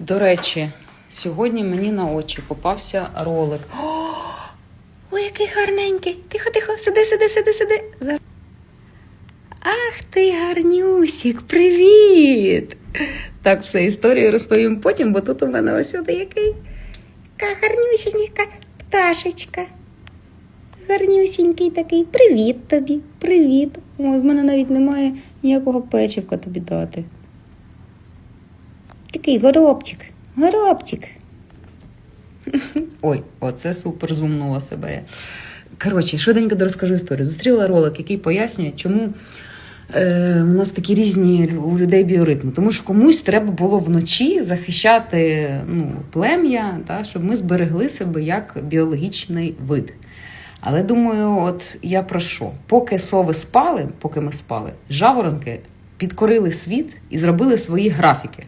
До речі, сьогодні мені на очі попався ролик. О, ой, який гарненький. Тихо, тихо, сиди, сиди, сиди, сиди. Ах ти гарнюсік, привіт! Так, все історію розповім потім, бо тут у мене ось сюди який. Яка гарнюсінька пташечка. Гарнюсінький такий. Привіт тобі, привіт. Ой, в мене навіть немає ніякого печивка тобі дати. Такий горобчик, горобчик. Ой, оце супер зумнула себе. Коротше, швиденько розкажу історію. Зустріла ролик, який пояснює, чому е, у нас такі різні у людей біоритми. Тому що комусь треба було вночі захищати ну, плем'я, та, щоб ми зберегли себе як біологічний вид. Але думаю, от я про що? Поки сови спали, поки ми спали, жаворонки підкорили світ і зробили свої графіки.